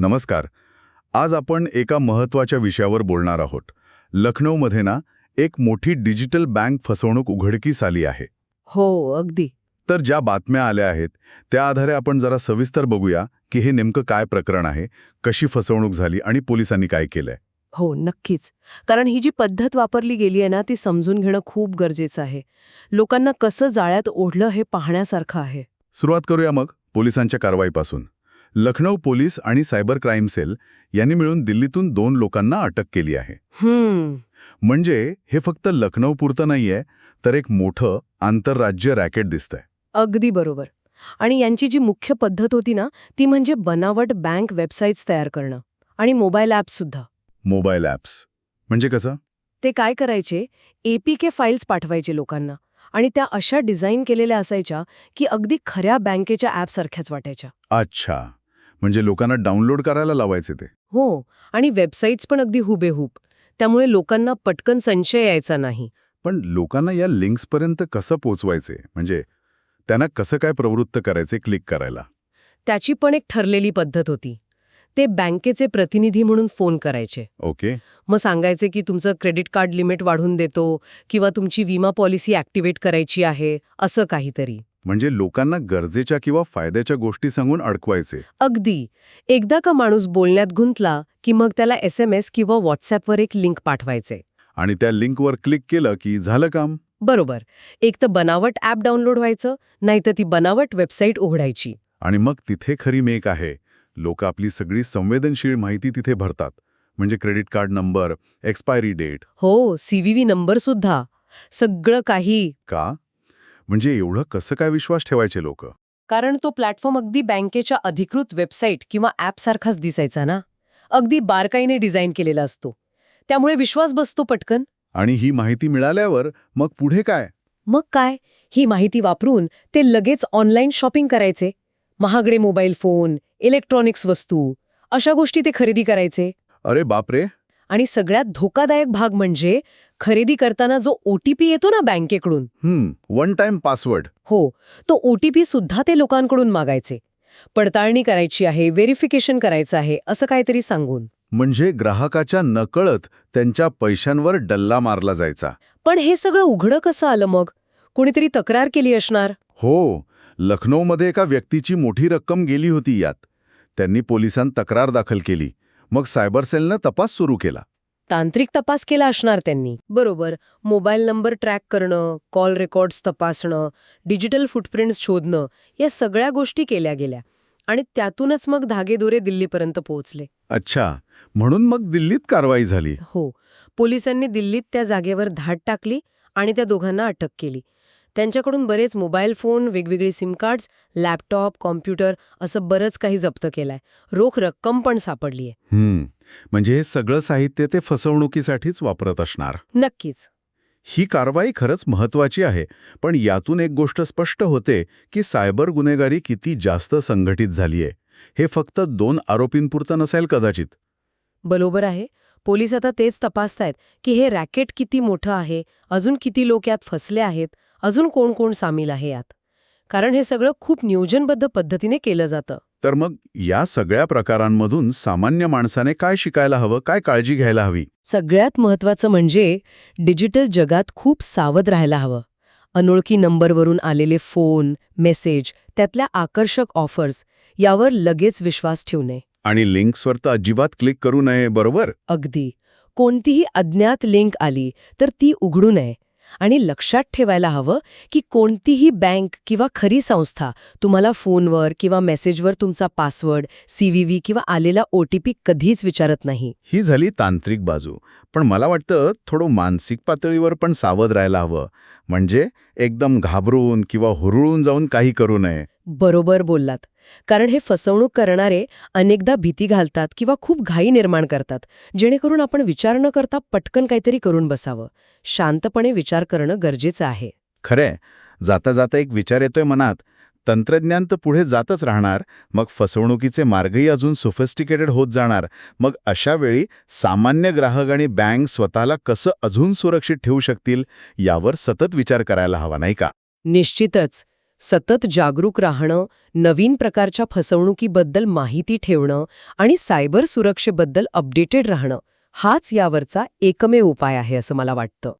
नमस्कार. आज आपण एका महत्त्वाच्या विषयावर बोलणार आहोत. लखनौमध्ये ना एक मोठी डिजिटल बँक फसवणूक उघडकीस आली आहे. हो अगदी. तर ज्या बातम्या आल्या आहेत त्या आधारे आपण जरा सविस्तर बघूया की हे नेमकं काय प्रकरण आहे कशी फसवणूक झाली आणि पोलिसांनी काय केलंय. हो नक्कीच. कारण ही जी पद्धत वापरली गेली आहे ना ती समजून घेणं खूप गरजेचं आहे. लोकांना कसं जाळ्यात ओढलं हे पाहण्यासारखं आहे. सुरुवात करूया मग पोलिसांच्या कारवाईपासून. लखनौ पोलीस आणि सायबर क्राईम सेल यांनी मिळून दिल्लीतून दोन लोकांना अटक केली आहे. म्हणजे हे फक्त लखनौपुरतं नाहीये तर एक मोठं आंतरराज्य रॅकेट दिसतंय. अगदी बरोबर. आणि यांची जी मुख्य पद्धत होती ना ती म्हणजे बनावट बँक वेबसाईट्स तयार करणं आणि मोबाईल ॲप्स सुद्धा. Mobile apps. म्हणजे कसं? ते काय करायचे? एपीके फाईल्स पाठवायचे लोकांना आणि त्या अशा डिझाईन केलेल्या असायच्या की अगदी खऱ्या बँकेच्या ॲपसारख्याच वाटायच्या. अच्छा. म्हणजे लोकांना डाउनलोड करायला लावायचे ते. हो आणि वेबसाईट्स पण अगदी हुबेहूब. त्यामुळे लोकांना पटकन संशय यायचा नाही. पण लोकांना या लिंक्सपर्यंत कसं पोचवायचे? म्हणजे त्यांना कसं काय प्रवृत्त करायचे क्लिक करायला? त्याची पण एक ठरलेली पद्धत होती. ते बँकेचे प्रतिनिधी म्हणून फोन करायचे. ओके. मग सांगायचे की तुमचं क्रेडिट कार्ड लिमिट वाढवून देतो किंवा तुमची विमा पॉलिसी ॲक्टिवेट करायची आहे असं काहीतरी. म्हणजे लोकांना गरजेच्या किंवा फायद्याच्या गोष्टी सांगून अडकवायचे. अगदी. एकदा का माणूस बोलण्यात गुंतला की मग त्याला एस एम एस किंवा व्हॉट्सॲपवर एक लिंक पाठवायचे. आणि त्या लिंकवर क्लिक केलं की झालं काम? बरोबर. एक तर बनावट ॲप डाउनलोड व्हायचं नाहीतर ती बनावट वेबसाईट उघडायची. आणि मग तिथे खरी मेक आहे. लोक आपली सगळी संवेदनशील माहिती तिथे भरतात. म्हणजे credit card number expiry date. हो सीव्हीव्ही नंबर सुद्धा. सगळं काही. का? म्हणजे एवढं कसं काय विश्वास ठेवायचे लोक? कारण तो प्लॅटफॉर्म अगदी बँकेच्या अधिकृत वेबसाईट किंवा ॲपसारखाच दिसायचा ना? अगदी बारकाईने डिझाईन केलेला असतो. त्यामुळे विश्वास बसतो पटकन. आणि ही माहिती मिळाल्यावर मग पुढे काय? मग काय? ही माहिती वापरून ते लगेच ऑनलाईन शॉपिंग करायचे. महागडे मोबाईल फोन इलेक्ट्रॉनिक्स वस्तू अशा गोष्टी ते खरेदी करायचे. अरे बापरे! आणि सगळ्यात धोकादायक भाग म्हणजे खरेदी करताना जो ओटीपी येतो ना बँकेकडून. हम्म वन टाइम पासवर्ड हो तो ओटीपी सुद्धा ते लोकांकडून मागायचे. पडताळणी करायची आहे व्हेरिफिकेशन करायचं आहे असं काहीतरी सांगून. म्हणजे ग्राहकाच्या नकळत त्यांच्या पैशांवर डल्ला मारला जायचा. पण हे सगळं उघडं कसं आलं मग? कुणीतरी तक्रार केली असणार? हो लखनौमध्ये एका व्यक्तीची मोठी रक्कम गेली होती यात. त्यांनी पोलिसांत तक्रार दाखल केली. मग सायबर सेलनं तपास सुरू केला. तांत्रिक तपास केला असणार त्यांनी. बरोबर. मोबाईल नंबर ट्रॅक करणं कॉल रेकॉर्ड्स तपासणं डिजिटल फुटप्रिंट्स शोधणं या सगळ्या गोष्टी केल्या गेल्या. आणि त्यातूनच मग धागेदोरे दिल्लीपर्यंत पोहोचले. अच्छा. म्हणून मग दिल्लीत कारवाई झाली. हो. पोलिसांनी दिल्लीत त्या जागेवर धाड टाकली आणि त्या दोघांना अटक केली. त्यांच्याकडून बरेच मोबाईल फोन वेगवेगळे सिम कार्ड्स लॅपटॉप कॉम्प्युटर असं बरंच काही जप्त केलंय. रोख रक्कम पण सापडलीय. म्हणजे हे सगळं साहित्य ते फसवणुकीसाठीच वापरत असणार. नक्कीच. ही कारवाई खरंच महत्वाची आहे पण यातून एक गोष्ट स्पष्ट होते की सायबर गुन्हेगारी किती जास्त संघटित झालीय. हे फक्त दोन आरोपींपुरतं नसेल कदाचित. बरोबर आहे. पोलीस आता तेच तपासतायत की हे रॅकेट किती मोठं आहे अजून किती लोक यात फसले आहेत अजून कोण कोण सामील आहे यात? कारण हे सगळं खूप नियोजनबद्ध पद्धतीने केलं जातं. तर मग या सगळ्या प्रकारांमधून सामान्य माणसाने काय शिकायला हवं? काय काळजी घ्यायला हवी? सगळ्यात महत्वाचं म्हणजे डिजिटल जगात खूप सावध राहायला हवं. अनोळखी नंबरवरून आलेले फोन मेसेज त्यातल्या आकर्षक ऑफर्स यावर लगेच विश्वास ठेवू नये. आणि लिंक्सवर तर अजिबात क्लिक करू नये बरोबर? अगदी. कोणतीही अज्ञात लिंक आली तर ती उघडू नये. आणि लक्षात ठेवायला हवं की कोणतीही बँक किंवा खरी संस्था तुम्हाला फोनवर किंवा मेसेजवर तुमचा पासवर्ड सीव्हीव्ही किंवा आलेला ओटीपी कधीच विचारत नाही. ही झाली तांत्रिक बाजू. पण मला वाटतं थोडं मानसिक पातळीवर पण सावध राहायला हवं. म्हणजे एकदम घाबरून किंवा हुरळून जाऊन काही करू नये. बरोबर बोललात. कारण हे फसवणूक करणारे अनेकदा भीती घालतात किंवा खूप घाई निर्माण करतात जेणेकरून आपण विचार न करता पटकन काहीतरी करून बसावं. शांतपणे विचार करणं गरजेचं आहे. खरंय. जाता जाता एक विचार येतोय मनात. तंत्रज्ञान तर पुढे जातच राहणार. मग फसवणुकीचे मार्गही अजून सोफिस्टिकेटेड होत जाणार. मग अशा वेळी सामान्य ग्राहक आणि बँक स्वतःला कसं अजून सुरक्षित ठेवू शकतील यावर सतत विचार करायला हवा नाही का? निश्चितच. सतत जागरूक राहणं नवीन प्रकारच्या फसवणुकीबद्दल माहिती ठेवणं आणि सायबर सुरक्षेबद्दल अपडेटेड राहणं हाच यावरचा एकमेव उपाय आहे असं मला वाटतं.